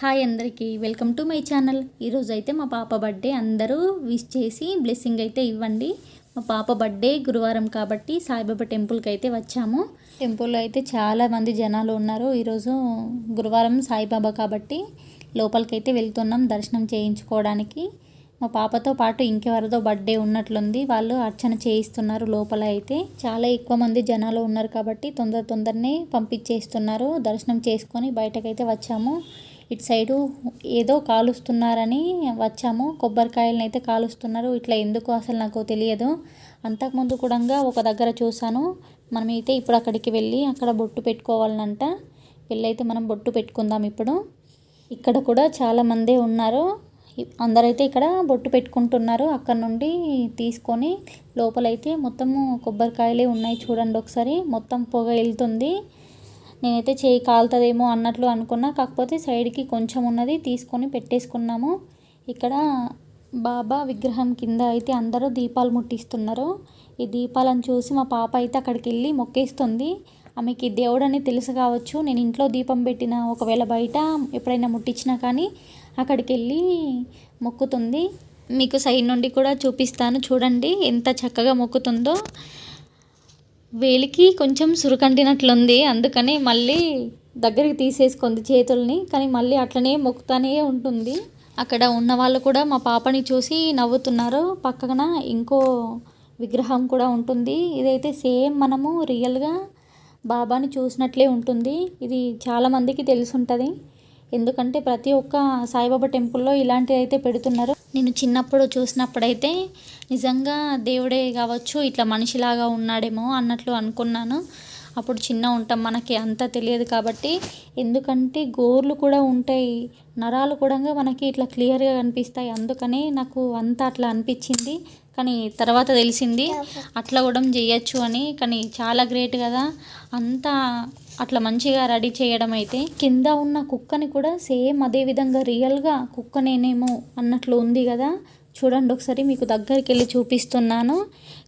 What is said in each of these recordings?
Hi అందరికీ welcome to my channel. ఈరోజు అయితే మా పాప బర్త్డే అందరూ విష్ చేసి బ్లెస్సింగ్ అయితే ఇవ్వండి. మా పాప బర్త్డే గురువారం కాబట్టి సాయిబాబా టెంపుల్కి అయితే వచ్చాము. టెంపుల్లో అయితే చాలా మంది జనాలు ఉన్నారు. ఈరోజు గురువారం సాయిబాబా కాబట్టి లోపలికి అయితే వెళ్తున్నాం దర్శనం చేయించుకోవడానికి. మా పాపతో పాటు ఇంకెవరిదో బర్త్డే ఉన్నట్లుంది. వాళ్ళు అర్చన చేయిస్తున్నారు లోపల అయితే. చాలా ఎక్కువ మంది జనాలు ఉన్నారు కాబట్టి తొందర తొందరనే పంపించేస్తున్నారు. దర్శనం చేసుకొని బయటకైతే వచ్చాము. ఇటు సైడు ఏదో కాలుస్తున్నారని వచ్చాము. కొబ్బరికాయలను అయితే కాలుస్తున్నారు. ఇట్లా ఎందుకు అసలు నాకు తెలియదు. అంతకుముందు కూడా ఒక దగ్గర చూశాను. మనమైతే ఇప్పుడు అక్కడికి వెళ్ళి అక్కడ బొట్టు పెట్టుకోవాలనంట వెళ్ళైతే మనం బొట్టు పెట్టుకుందాం ఇప్పుడు. ఇక్కడ కూడా చాలామందే ఉన్నారు. అందరైతే ఇక్కడ బొట్టు పెట్టుకుంటున్నారు. అక్కడ నుండి తీసుకొని లోపలైతే మొత్తము కొబ్బరికాయలే ఉన్నాయి చూడండి ఒకసారి. మొత్తం పొగ వెళ్తుంది. నేనైతే చేయి కాలుతుందేమో అన్నట్లు అనుకున్నా. కాకపోతే సైడ్కి కొంచెం ఉన్నది తీసుకొని పెట్టేసుకున్నాము. ఇక్కడ బాబా విగ్రహం కింద అయితే అందరూ దీపాలు ముట్టిస్తున్నారు. ఈ దీపాలను చూసి మా పాప అయితే అక్కడికి వెళ్ళి మొక్కేస్తుంది. ఆమెకి దేవుడు అని తెలుసు కావచ్చు. నేను ఇంట్లో దీపం పెట్టిన ఒకవేళ బయట ఎప్పుడైనా ముట్టించినా కానీ అక్కడికి వెళ్ళి మొక్కుతుంది. మీకు సైడ్ నుండి కూడా చూపిస్తాను. చూడండి ఎంత చక్కగా మొక్కుతుందో. వేలికి కొంచెం సురుకంటినట్లుంది అందుకని మళ్ళీ దగ్గరికి తీసేసుకుంది చేతుల్ని. కానీ మళ్ళీ అట్లనే మొక్కుతానే ఉంటుంది. అక్కడ ఉన్న వాళ్ళు కూడా మా పాపని చూసి నవ్వుతున్నారు. పక్కన ఇంకో విగ్రహం కూడా ఉంటుంది. ఇదైతే సేమ్ మనము రియల్గా బాబాని చూసినట్లే ఉంటుంది. ఇది చాలామందికి తెలిసి ఉంటుంది ఎందుకంటే ప్రతి ఒక్క సాయిబాబా టెంపుల్లో ఇలాంటివి అయితే పెడుతున్నారు. నేను చిన్నప్పుడు చూసినప్పుడైతే నిజంగా దేవుడే కావచ్చు ఇట్లా మనిషిలాగా ఉన్నాడేమో అన్నట్లు అనుకున్నాను. అప్పుడు చిన్న ఉంటాం మనకి అంత తెలియదు కాబట్టి. ఎందుకంటే గోర్లు కూడా ఉంటాయి నరాలు కూడా మనకి ఇట్లా క్లియర్గా కనిపిస్తాయి. అందుకనే నాకు అంత అట్లా అనిపించింది. కానీ తర్వాత తెలిసింది అట్లా కూడా చేయొచ్చు అని. కానీ చాలా గ్రేట్ కదా అంతా అట్లా మంచిగా రెడీ చేయడం అయితే కింద ఉన్న కుక్కని కూడా సేమ్ అదే విధంగా రియల్గా కుక్కనేనేమో అన్నట్లు ఉంది కదా. చూడండి ఒకసారి మీకు దగ్గరికి వెళ్ళి చూపిస్తున్నాను.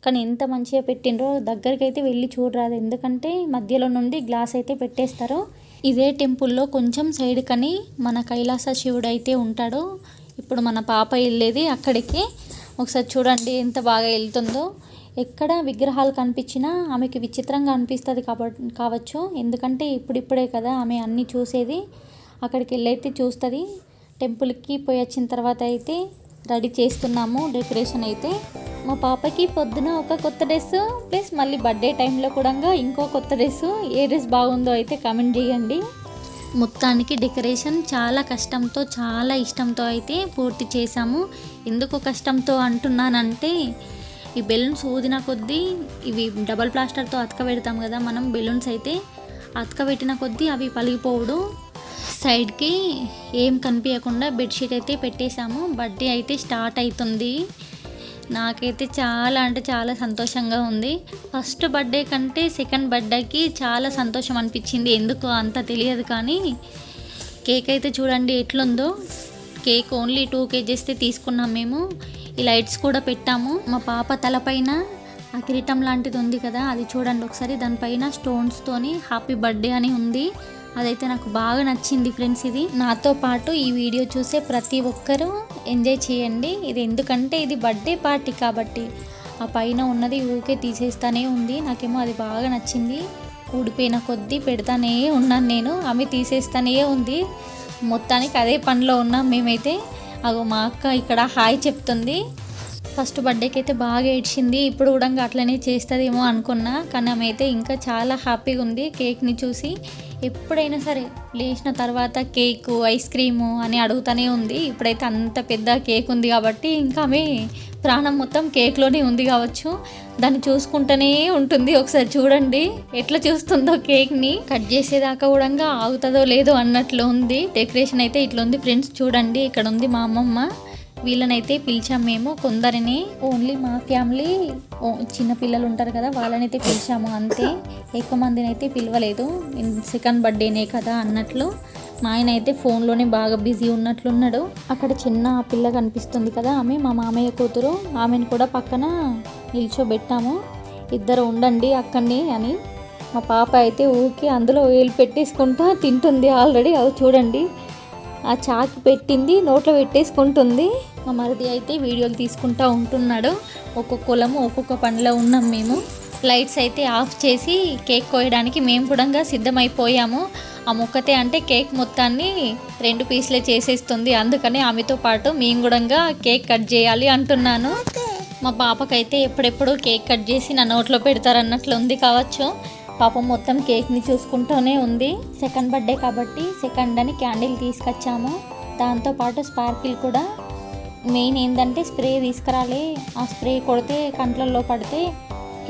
కానీ ఎంత మంచిగా పెట్టిండ్రో దగ్గరికి అయితే వెళ్ళి చూడరాదు. ఎందుకంటే మధ్యలో నుండి గ్లాస్ అయితే పెట్టేస్తారు. ఇదే టెంపుల్లో కొంచెం సైడ్ కని మన కైలాస శివుడు అయితే ఉంటాడు ఇప్పుడు మన పాప వెళ్ళేది అక్కడికి. ఒకసారి చూడండి ఎంత బాగా వెళ్తుందో. ఎక్కడ విగ్రహాలు కనిపించినా ఆమెకి విచిత్రంగా అనిపిస్తుంది కాబట్టి కావచ్చు. ఎందుకంటే ఇప్పుడిప్పుడే కదా ఆమె అన్నీ చూసేది అక్కడికి వెళ్ళైతే చూస్తుంది. టెంపుల్కి పోయి వచ్చిన తర్వాత అయితే రెడీ చేస్తున్నాము డెకరేషన్ అయితే. మా పాపకి పొద్దున ఒక కొత్త డ్రెస్ ప్లస్ మళ్ళీ బర్త్డే టైంలో కూడా ఇంకో కొత్త డ్రెస్ ఏ డ్రెస్ బాగుందో అయితే కమెంట్ చేయండి. మొత్తానికి డెకరేషన్ చాలా కష్టంతో చాలా ఇష్టంతో అయితే పూర్తి చేశాము. ఎందుకు కష్టంతో అంటున్నానంటే ఈ బెలూన్స్ ఊదిన కొద్దీ ఇవి డబల్ ప్లాస్టర్తో అతక పెడతాం కదా మనం బెలూన్స్ అయితే అతక పెట్టిన కొద్దీ అవి పలిగిపోవడం సైడ్కి ఏం కనిపించకుండా బెడ్షీట్ అయితే పెట్టేశాము. బర్త్డే అయితే స్టార్ట్ అవుతుంది నాకైతే చాలా అంటే చాలా సంతోషంగా ఉంది. ఫస్ట్ బర్త్డే కంటే సెకండ్ బర్త్డేకి చాలా సంతోషం అనిపించింది. ఎందుకు అంత తెలియదు కానీ కేక్ అయితే చూడండి ఎట్లుందో. కేక్ ఓన్లీ టూ కేజెస్ తీసుకున్నాం మేము. ఈ లైట్స్ కూడా పెట్టాము. మా పాప తలపైన ఆ కిరీటం లాంటిది ఉంది కదా అది చూడండి ఒకసారి. దానిపైన స్టోన్స్తోని హ్యాపీ బర్త్డే అని ఉంది. అదైతే నాకు బాగా నచ్చింది ఫ్రెండ్స్ ఇది. నాతో పాటు ఈ వీడియో చూసే ప్రతి ఒక్కరూ ఎంజాయ్ చేయండి. ఇది ఎందుకంటే ఇది బర్త్డే పార్టీ కాబట్టి. ఆ పైన ఉన్నది ఊకే తీసేస్తానే ఉంది. నాకేమో అది బాగా నచ్చింది. ఊడిపోయిన కొద్దీ పెడతానే ఉన్నాను నేను. ఆమె తీసేస్తానే ఉంది. మొత్తానికి అదే పనిలో ఉన్నాం మేమైతే. అగో మా అక్క ఇక్కడ హాయ్ చెప్తుంది. ఫస్ట్ బర్త్డేకి అయితే బాగా ఏడ్చింది. ఇప్పుడు కూడా అట్లనే చేస్తుందేమో అనుకున్నా. కానీ ఆమె అయితే ఇంకా చాలా హ్యాపీగా ఉంది కేక్ని చూసి. ఎప్పుడైనా సరే లేచిన తర్వాత కేకు ఐస్ క్రీము అని అడుగుతూనే ఉంది. ఇప్పుడైతే అంత పెద్ద కేక్ ఉంది కాబట్టి ఇంకా ఆమె ప్రాణం మొత్తం కేక్లోనే ఉంది కావచ్చు. దాన్ని చూసుకుంటూనే ఉంటుంది. ఒకసారి చూడండి. ఎట్లా చూస్తుందో కేక్ని. కట్ చేసేదాకా కూడా ఆగుతుందో లేదో అన్నట్లు ఉంది. డెకరేషన్ అయితే ఇట్లా ఉంది ఫ్రెండ్స్. చూడండి. ఇక్కడ ఉంది మా అమ్మమ్మ. వీళ్ళనైతే పిలిచాం మేము. కొందరిని. ఓన్లీ మా ఫ్యామిలీ. చిన్న పిల్లలు ఉంటారు కదా. వాళ్ళనైతే పిలిచాము అంతే. ఎక్కువ మందిని అయితే పిలవలేదు సెకండ్ బర్త్డేనే కదా అన్నట్లు. ఆయన అయితే ఫోన్లోనే బాగా బిజీ ఉన్నట్లున్నాడు. అక్కడ చిన్న పిల్ల కనిపిస్తుంది కదా ఆమె మా మామయ్య కూతురు. ఆమెను కూడా పక్కన నిల్చోబెట్టాము. ఇద్దరు ఉండండి అక్కడిని అని మా పాప అయితే ఊకి అందులో వేలు పెట్టేసుకుంటా తింటుంది ఆల్రెడీ. అవి చూడండి. ఆ చాకి పెట్టింది నోట్లో పెట్టేసుకుంటుంది. మా మరిది అయితే వీడియోలు తీసుకుంటా ఉంటున్నాడు. ఒక్కొక్క కులము ఒక్కొక్క పనిలో ఉన్నాం మేము. లైట్స్ అయితే ఆఫ్ చేసి కేక్ కోయడానికి మేము కూడా సిద్ధమైపోయాము. ఆ ముక్కతే అంటే కేక్ మొత్తాన్ని రెండు పీసులే చేసేస్తుంది. అందుకని ఆమెతో పాటు మేము కూడా కేక్ కట్ చేయాలి అంటున్నాను. మా పాపకైతే ఎప్పుడెప్పుడు కేక్ కట్ చేసి నా నోట్లో పెడతారన్నట్లు ఉంది కావచ్చు. పాపం మొత్తం కేక్ని చూసుకుంటూనే ఉంది. సెకండ్ బర్త్డే కాబట్టి సెకండ్ అని క్యాండిల్ తీసుకొచ్చాము. దాంతోపాటు స్పార్కిల్ కూడా. మెయిన్ ఏంటంటే స్ప్రే తీసుకురాలి. ఆ స్ప్రే కొడితే కంట్లల్లో పడితే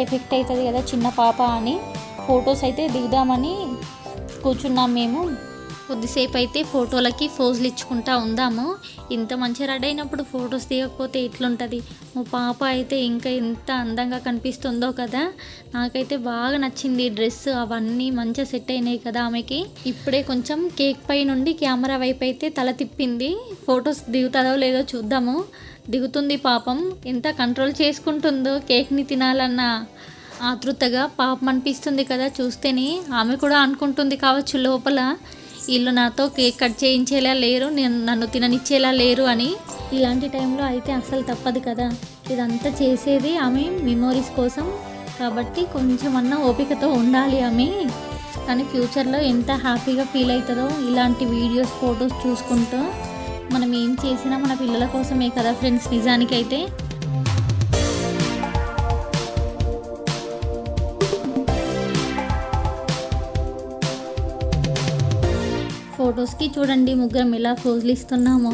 ఎఫెక్ట్ అవుతుంది కదా చిన్న పాప అని. ఫొటోస్ అయితే దిగుదామని కూర్చున్నాం మేము. కొద్దిసేపు అయితే ఫోటోలకి ఫోజులు ఇచ్చుకుంటా ఉందాము. ఇంత మంచి రెడీ అయినప్పుడు ఫొటోస్ దిగకపోతే ఎట్లుంటుంది? మా పాప అయితే ఇంకా ఎంత అందంగా కనిపిస్తుందో కదా. నాకైతే బాగా నచ్చింది డ్రెస్ అవన్నీ మంచిగా సెట్ అయినాయి కదా ఆమెకి. ఇప్పుడే కొంచెం కేక్ పై నుండి కెమెరా వైపు అయితే తల తిప్పింది. ఫొటోస్ దిగుతుందో లేదో చూద్దాము. దిగుతుంది పాపం. ఎంత కంట్రోల్ చేసుకుంటుందో కేక్ని తినాలన్న. ఆతృతగా పాపం అనిపిస్తుంది కదా చూస్తేనే. ఆమె కూడా అనుకుంటుంది కావచ్చు లోపల వీళ్ళు నాతో కేక్ కట్ చేయించేలా లేరు నేను నన్ను తిననిచ్చేలా లేరు అని. ఇలాంటి టైంలో అయితే అసలు తప్పదు కదా. ఇదంతా చేసేది ఆమె మెమోరీస్ కోసం. కాబట్టి కొంచెం అన్న ఓపికతో ఉండాలి ఆమె. కానీ ఫ్యూచర్లో ఎంత హ్యాపీగా ఫీల్ అవుతుందో ఇలాంటి వీడియోస్ ఫొటోస్ చూసుకుంటూ మనం ఏం చేసినా మన పిల్లల కోసమే కదా ఫ్రెండ్స్. నిజానికైతే ఫొటోస్కి చూడండి ముగ్గురం ఎలా ఫోజులు ఇస్తున్నామో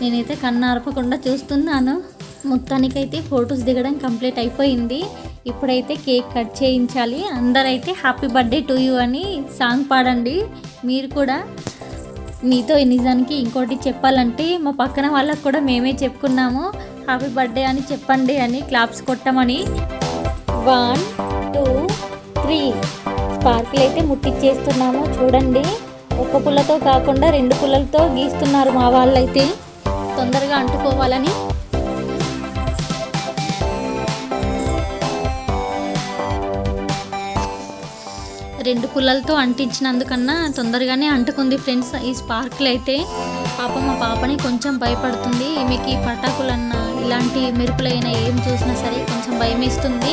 నేనైతే కన్ను ఆర్పకుండా చూస్తున్నాను. మొత్తానికైతే ఫొటోస్ దిగడం కంప్లీట్ అయిపోయింది. ఇప్పుడైతే కేక్ కట్ చేయించాలి. అందరైతే హ్యాపీ బర్త్డే టు యూ అని సాంగ్ పాడండి. మీరు కూడా మీతో నిజానికి ఇంకోటి చెప్పాలంటే మా పక్కన వాళ్ళకు కూడా మేమే చెప్పుకున్నాము. హ్యాపీ బర్త్డే అని చెప్పండి అని క్లాప్స్ కొట్టమని. One two three. స్పార్కిల్ అయితే ముట్టించేస్తున్నాము చూడండి. ఒక్క పుల్లతో కాకుండా రెండు పుల్లలతో గీస్తున్నారు మా వాళ్ళైతే. తొందరగా అంటుకోవాలని. రెండు పుల్లలతో అంటించినందుకన్నా తొందరగానే అంటుకుంది ఫ్రెండ్స్ ఈ స్పార్కిల్ అయితే పాప మా పాపని కొంచెం భయపడుతుంది. ఈమెకి పటాకులన్న ఇలాంటి మెరుపులైనా ఏం చూసినా సరే కొంచెం భయమేస్తుంది.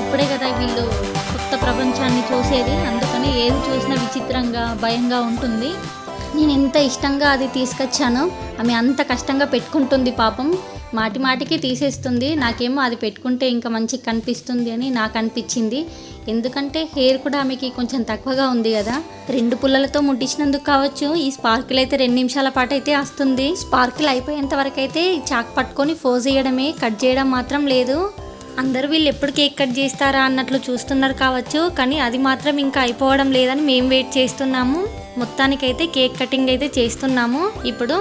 ఇప్పుడే కదా వీళ్ళు కొత్త ప్రపంచాన్ని చూసేది. అందుకని ఏది చూసినా విచిత్రంగా భయంగా ఉంటుంది. నేను ఎంత ఇష్టంగా అది తీసుకొచ్చానో ఆమె అంత కష్టంగా పెట్టుకుంటుంది పాపం. మాటి మాటికి తీసేస్తుంది. నాకేమో అది పెట్టుకుంటే ఇంకా మంచిగా కనిపిస్తుంది అని నాకు అనిపించింది. ఎందుకంటే హెయిర్ కూడా ఆమెకి కొంచెం తక్కువగా ఉంది కదా. రెండు పుల్లలతో ముట్టించినందుకు కావచ్చు ఈ స్పార్కిల్ అయితే రెండు నిమిషాల పాటు అయితే వస్తుంది స్పార్కిల్ అయిపోయేంత వరకు అయితే చాక్ పట్టుకొని ఫోజ్ చేయడమే కట్ చేయడం మాత్రం లేదు. అందరూ వీళ్ళు ఎప్పుడు కేక్ కట్ చేస్తారా అన్నట్లు చూస్తున్నారు కావచ్చు కానీ అది మాత్రం ఇంకా అయిపోవడం లేదని మేము వెయిట్ చేస్తున్నాము. మొత్తానికైతే కేక్ కటింగ్ అయితే చేస్తున్నాము. ఇప్పుడు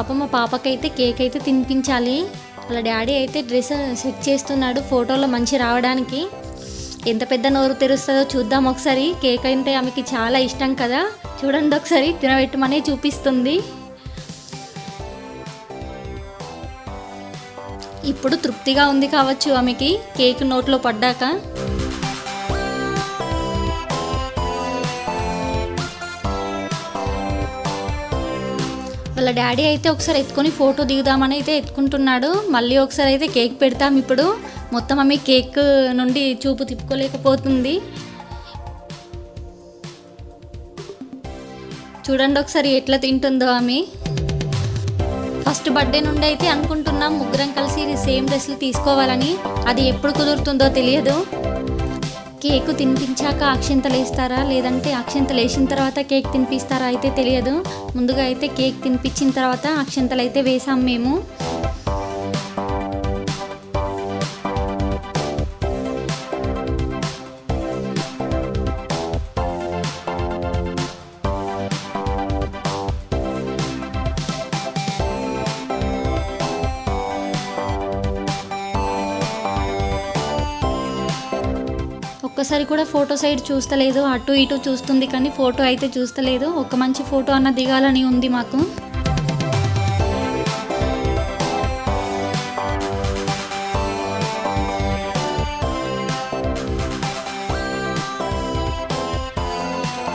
పాపం మా పాపకైతే కేక్ అయితే తినిపించాలి. వాళ్ళ డాడీ అయితే డ్రెస్ సెట్ చేస్తున్నాడు ఫోటోలో మంచి రావడానికి. ఎంత పెద్ద నోరు తెరుస్తుందో చూద్దాం ఒకసారి. కేక్ అంటే ఆమెకి చాలా ఇష్టం కదా. చూడండి ఒకసారి తినబెట్టమనే చూపిస్తుంది. ఇప్పుడు తృప్తిగా ఉంది కావచ్చు ఆమెకి. కేక్ నోట్లో పడ్డాక. వాళ్ళ డాడీ అయితే ఒకసారి ఎత్తుకొని ఫోటో దిగుదామని అయితే ఎత్తుకుంటున్నాడు. మళ్ళీ ఒకసారి అయితే కేక్ పెడతాం ఇప్పుడు. మొత్తం ఆమె కేక్ నుండి చూపు తిప్పుకోలేకపోతుంది. చూడండి ఒకసారి ఎట్లా తింటుందో ఆమె. ఫస్ట్ బర్త్డే నుండి అయితే అనుకుంటున్నాం ముగ్గురం కలిసి సేమ్ డ్రెస్లు తీసుకోవాలని. అది ఎప్పుడు కుదురుతుందో తెలియదు. కేక్ తినిపించాక అక్షింతలు వేస్తారా లేదంటే అక్షింతలు వేసిన తర్వాత కేక్ తినిపిస్తారా? అయితే తెలియదు. ముందుగా అయితే కేక్ తినిపించిన తర్వాత అక్షింతలు అయితే వేసాం మేము. ఒక్కసారి కూడా ఫోటో సైడ్ చూస్తలేదు అటు ఇటు చూస్తుంది కానీ ఫోటో అయితే చూస్తలేదు. ఒక మంచి ఫోటో అన్న దిగాలని ఉంది మాకు.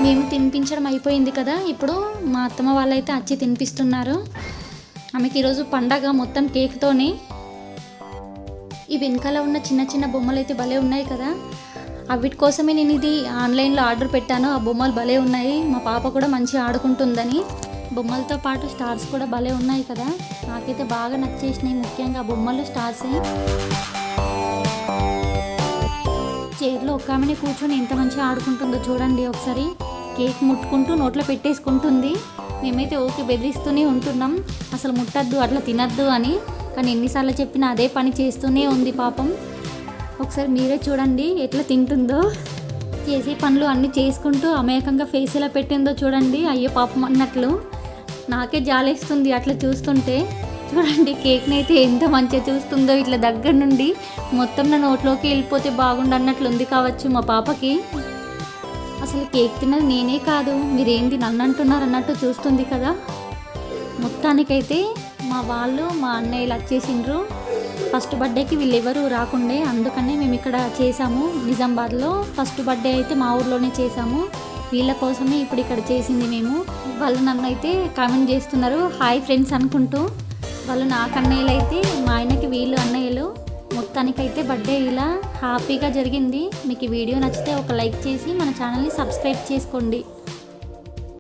మేము తినిపించడం అయిపోయింది కదా ఇప్పుడు మా అత్తమ్మ వాళ్ళైతే వచ్చి తినిపిస్తున్నారు. ఆమెకి ఈరోజు పండగ మొత్తం కేక్తోనే. ఈ వెనకాల ఉన్న చిన్న చిన్న బొమ్మలు అయితే భలే ఉన్నాయి కదా. అవిటి కోసమే నేను ఇది ఆన్లైన్లో ఆర్డర్ పెట్టాను. ఆ బొమ్మలు భలే ఉన్నాయి. మా పాప కూడా మంచిగా ఆడుకుంటుందని. బొమ్మలతో పాటు స్టార్స్ కూడా భలే ఉన్నాయి కదా. నాకైతే బాగా నచ్చేసినాయి. ముఖ్యంగా ఆ బొమ్మలు స్టార్సే. చైర్లో ఒక్క ఆమెనే కూర్చొని ఎంత మంచిగా ఆడుకుంటుందో చూడండి ఒకసారి. కేక్ ముట్టుకుంటూ నోట్లో పెట్టేసుకుంటుంది. మేమైతే ఓకే బెదిరిస్తూనే ఉంటున్నాం. అసలు ముట్టద్దు అట్లా తినద్దు అని. కానీ ఎన్నిసార్లు చెప్పినా అదే పని చేస్తూనే ఉంది పాపం. ఒకసారి మీరే చూడండి ఎట్లా తింటుందో. చేసే పనులు అన్నీ చేసుకుంటూ అమాయకంగా ఫేస్ ఎలా పెట్టిందో చూడండి. అయ్యో పాపం అన్నట్లు. నాకే జాలేస్తుంది అట్లా చూస్తుంటే. చూడండి కేక్ని అయితే ఎంత మంచిగా చూస్తుందో ఇట్లా దగ్గర నుండి. మొత్తం నా నోట్లోకి వెళ్ళిపోతే బాగుండు అన్నట్లు ఉంది కావచ్చు మా పాపకి. అసలు కేక్ తిన్నది నేనే కాదు. మీరేంది నన్ను అంటున్నారు అన్నట్టు చూస్తుంది కదా. మొత్తానికైతే మా వాళ్ళు మా అన్నయ్యలు వచ్చేసిండ్రు ఫస్ట్ బర్త్డేకి వీళ్ళెవరు రాకుండే అందుకనే మేము ఇక్కడ చేసాము నిజామాబాద్లో ఫస్ట్ బర్త్డే అయితే మా ఊర్లోనే చేసాము వీళ్ళ కోసమే ఇప్పుడు ఇక్కడ చేసింది మేము. వాళ్ళు నన్ను అయితే కామెంట్ చేస్తున్నారు హాయ్ ఫ్రెండ్స్ అనుకుంటూ. వాళ్ళు నాకు అన్నయ్యలు అయితే మా ఆయనకి వీళ్ళు అన్నయ్యలు. మొత్తానికైతే బర్త్డే ఇలా హ్యాపీగా జరిగింది. మీకు ఈ వీడియో నచ్చితే ఒక లైక్ చేసి మన ఛానల్ని సబ్స్క్రైబ్ చేసుకోండి.